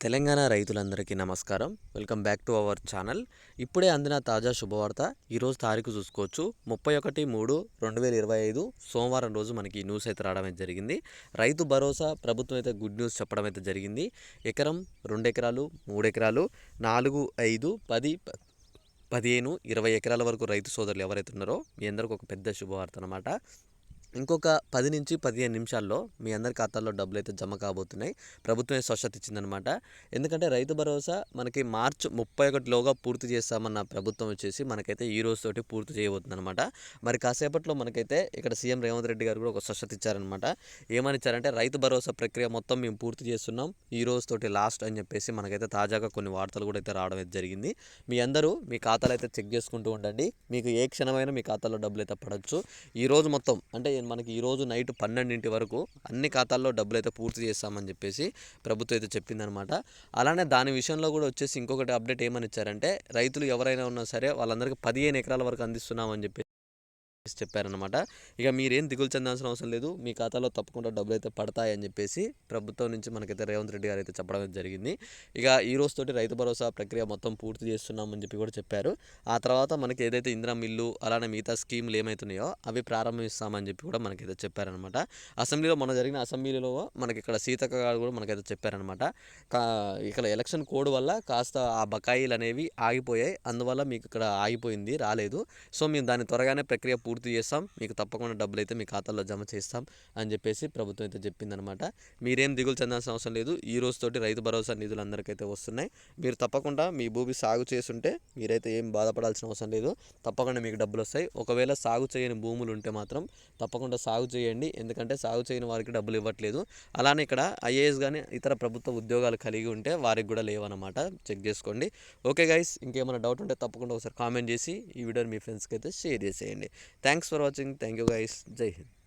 తెలంగాణ రైతులందరికీ నమస్కారం. Welcome back to our channel. ఇప్పుడే అందిన తాజా శుభవార్త ఈరోజు తారీఖు చూసుకోవచ్చు. ముప్పై ఒకటి మూడు రెండు వేల ఇరవై ఐదు సోమవారం రోజు మనకి న్యూస్ అయితే రావడం అయితే జరిగింది. రైతు భరోసా ప్రభుత్వం అయితే గుడ్ న్యూస్ చెప్పడం అయితే జరిగింది. ఎకరం రెండు ఎకరాలు మూడు ఎకరాలు నాలుగు ఐదు పది ప- పదిహేను ఇరవై ఎకరాల వరకు రైతు సోదరులు ఎవరైతే ఉన్నారో మీ అందరికీ ఒక పెద్ద శుభవార్త అనమాట ఇంకొక పది నుంచి పదిహేను నిమిషాల్లో మీ అందరి ఖాతాల్లో డబ్బులు అయితే జమ కాబోతున్నాయి. ప్రభుత్వమే స్వచ్ఛత ఇచ్చిందనమాట ఎందుకంటే రైతు భరోసా మనకి మార్చి ముప్పై ఒకటిలోగా పూర్తి చేస్తామన్న ప్రభుత్వం వచ్చేసి మనకైతే ఈ రోజుతోటి పూర్తి చేయబోతుందనమాట మరి కాసేపట్లో మనకైతే ఇక్కడ సీఎం రేవంత్ రెడ్డి గారు కూడా ఒక స్వచ్ఛత ఇచ్చారనమాట ఏమని ఇచ్చారంటే రైతు భరోసా ప్రక్రియ మొత్తం మేము పూర్తి చేస్తున్నాం. ఈ రోజుతోటి లాస్ట్ అని చెప్పేసి మనకైతే తాజాగా కొన్ని వార్తలు కూడా అయితే రావడం అయితే జరిగింది. మీ అందరూ మీ ఖాతాలు అయితే చెక్ చేసుకుంటూ ఉండండి. మీకు ఏ క్షణమైనా మీ ఖాతాలో డబ్బులు అయితే పడవచ్చు ఈ రోజు మొత్తం అంటే మనకి ఈరోజు నైట్ పన్నెండింటి వరకు అన్ని ఖాతాల్లో డబ్బులు అయితే పూర్తి చేస్తామని చెప్పేసి ప్రభుత్వం అయితే చెప్పిందనమాట. అలానే దాని విషయంలో కూడా వచ్చేసి ఇంకొకటి అప్డేట్ ఏమని ఇచ్చారంటే రైతులు ఎవరైనా ఉన్నా సరే వాళ్ళందరికీ పదిహేను ఎకరాల వరకు అందిస్తున్నామని చెప్పి చెప్పారనమాట ఇక మీరేం దిగులు చెందాల్సిన అవసరం లేదు. మీ ఖాతాలో తప్పకుండా డబ్బులు అయితే పడతాయని చెప్పేసి ప్రభుత్వం నుంచి మనకైతే రేవంత్ రెడ్డి గారు అయితే చెప్పడం జరిగింది. ఇక ఈ రోజుతోటి రైతు భరోసా ప్రక్రియ మొత్తం పూర్తి చేస్తున్నామని చెప్పి కూడా చెప్పారు. ఆ తర్వాత మనకి ఏదైతే ఇందిరా మిల్లు అలానే మిగతా స్కీములు ఏమైతున్నాయో అవి ప్రారంభిస్తామని చెప్పి కూడా మనకైతే చెప్పారనమాట అసెంబ్లీలో మన జరిగిన అసెంబ్లీలో మనకి ఇక్కడ సీతక్క గారు కూడా మనకైతే చెప్పారనమాట కా ఇక్కడ ఎలక్షన్ కోడ్ వల్ల కాస్త ఆ బకాయిలు అనేవి ఆగిపోయాయి. అందువల్ల మీకు ఇక్కడ ఆగిపోయింది రాలేదు. సో మేము దాన్ని త్వరగానే ప్రక్రియ పూర్తి చేస్తాం. మీకు తప్పకుండా డబ్బులు అయితే మీ ఖాతాలో జమ చేస్తాం అని చెప్పేసి ప్రభుత్వం అయితే చెప్పిందనమాట మీరేం దిగులు చెందాల్సిన అవసరం లేదు. ఈ రోజుతోటి రైతు భరోసా నిధులు అందరికైతే వస్తున్నాయి. మీరు తప్పకుండా మీ భూమి సాగు చేస్తుంటే మీరైతే ఏం బాధపడాల్సిన అవసరం లేదు. తప్పకుండా మీకు డబ్బులు వస్తాయి. ఒకవేళ సాగు చేయని భూములు ఉంటే మాత్రం తప్పకుండా సాగు చేయండి. ఎందుకంటే సాగు చేయని వారికి డబ్బులు ఇవ్వట్లేదు. అలానే ఇక్కడ ఐఏఎస్ కానీ ఇతర ప్రభుత్వ ఉద్యోగాలు కలిగి ఉంటే వారికి కూడా లేవన్నమాట. చెక్ చేసుకోండి. ఓకే గైస్ ఇంకేమైనా డౌట్ ఉంటే తప్పకుండా ఒకసారి కామెంట్ చేసి ఈ వీడియోని మీ ఫ్రెండ్స్కి అయితే షేర్ చేసేయండి. thanks for watching. Thank you guys. Jai hind.